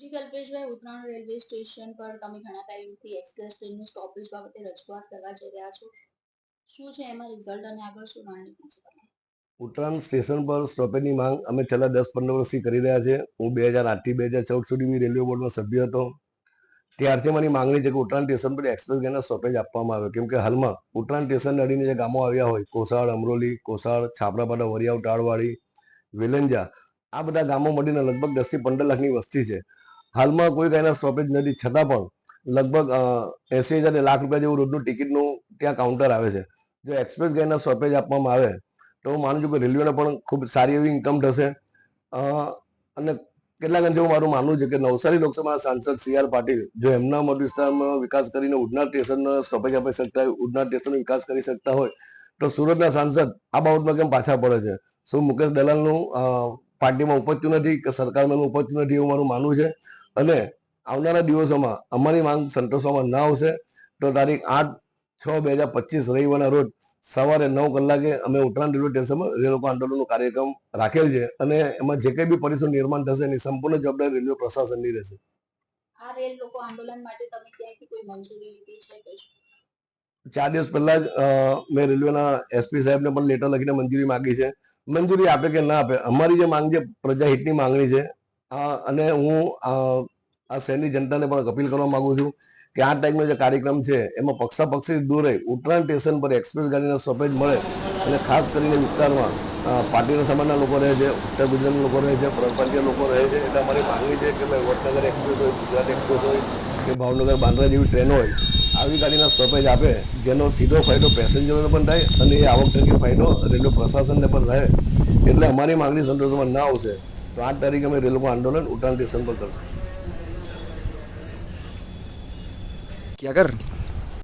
જી, Kalpeshbhai, Uttarayan railway station પર તમે ઘણા ટાઈમથી એક્સપ્રેસ ટ્રેનનું સ્ટોપેજ બાબતે રજૂઆત કરવા જઈ રહ્યા છો. શું છે એમાં રિઝલ્ટ અને આગળ શું રણનીતિ છે? ઉત્તરાયણ સ્ટેશન પર સ્ટોપેજની માંગ અમે છેલ્લા દસ પંદર વર્ષથી કરી રહ્યા છે હું બે હજાર આઠથી બે હજાર ચૌદ સુધી રેલવે બોર્ડનો સભ્ય હતો. ત્યારથી મારી માંગણી છે કે ઉત્તરાયણ સ્ટેશન પર એક્સપ્રેસ ગાડીના સ્ટોપેજ આપવામાં આવે. કેમ કે હાલમાં ઉત્તરાયણ સ્ટેશન અડીને જે ગામો આવ્યા હોય, કોસાળ, અમરોલી, કોસાળ, છાપરાપાડા, વરિયાવ ટાળવાડી વેલંજા, આ બધા ગામો મળીને લગભગ દસથી પંદર લાખની વસ્તી છે. હાલમાં કોઈ ગાયના સ્ટોપેજ નથી. છતાં પણ લગભગ એસી હજાર લાખ રૂપિયા જેવું રોજનું ટિકિટનું ત્યાં કાઉન્ટર આવે છે. જો એક્સપ્રેસ ગાડીના સ્ટોપેજ આપવામાં આવે, તો હું માનું છું કે રેલવેને પણ ખૂબ સારી એવી ઇન્કમ થશે. અને કેટલાક અંશે હું મારું માનવું છે કે નવસારી લોકસભાના સાંસદ સી આર પાટીલ જો એમના મત વિસ્તારમાં વિકાસ કરીને ઉધના સ્ટેશનનો સ્ટોપેજ આપી શકતા હોય ઉધના સ્ટેશનનો વિકાસ કરી શકતા હોય, તો સુરતના સાંસદ આ બાબતમાં કેમ પાછા પડે છે? શું મુકેશ દલાલનું પાર્ટીમાં ઉપજતું નથી કે સરકારમાં એનું ઉપજતું નથી એવું મારું માનવું છે. અને આવનારા દિવસોમાં અમારી માંગ સંતોષવામાં ના આવશે. તો તારીખ આઠ છ બે હજાર પચીસ રવિવારના રોજ સવારે નવ કલાકે અમે ઉત્તરાયણ રેલવે સ્ટેશનમાં રેલવે આંદોલનનો કાર્યક્રમ રાખેલ છે. અને એમાં જે કંઈ બી પરિસર નિર્માણ થશે એની સંપૂર્ણ જવાબદારી રેલવે પ્રશાસનની રહેશે. આ રેલ લોકો આંદોલન માટે તમે ક્યાંથી કોઈ મંજૂરી લીધી છે ચાર દિવસ પહેલા જ મેં રેલવેના એસપી સાહેબને પણ લેટર લખીને મંજૂરી માગી છે. મંજૂરી આપે કે ના આપે? અમારી જે માંગ છે પ્રજાહિતની માંગણી છે અને હું, આ શહેરની જનતાને પણ અપીલ કરવા માંગુ છું કે આ ટાઈપનો જે કાર્યક્રમ છે, એમાં પક્ષાપક્ષી દૂર રહી ઉત્તરાયણ સ્ટેશન પર એક્સપ્રેસ ગાડીના સ્ટોપેજ મળે અને ખાસ કરીને વિસ્તારમાં પાટીના સમાજના લોકો રહે છે, ઉત્તર ગુજરાતના લોકો રહે છે પરપ્રાંતીય લોકો રહે છે. એટલે અમારી માંગણી છે કે ભાઈ વડનગર એક્સપ્રેસ હોય, ગુજરાત એક્સપ્રેસ હોય, કે ભાવનગર બાંદ્રા જેવી ટ્રેન હોય આવી ગાડીના સ્ટોપેજ આપે જેનો સીધો ફાયદો પેસેન્જરોને પણ થાય અને એ આવક તરીકે ફાયદો રેલવે પ્રશાસનને પણ રહે એટલે અમારી માંગણી સંતોષમાં ના આવશે તો આઠ તારીખે અમે રેલવે આંદોલન ઉત્તરાયણ સ્ટેશન પર કરશું क्या कर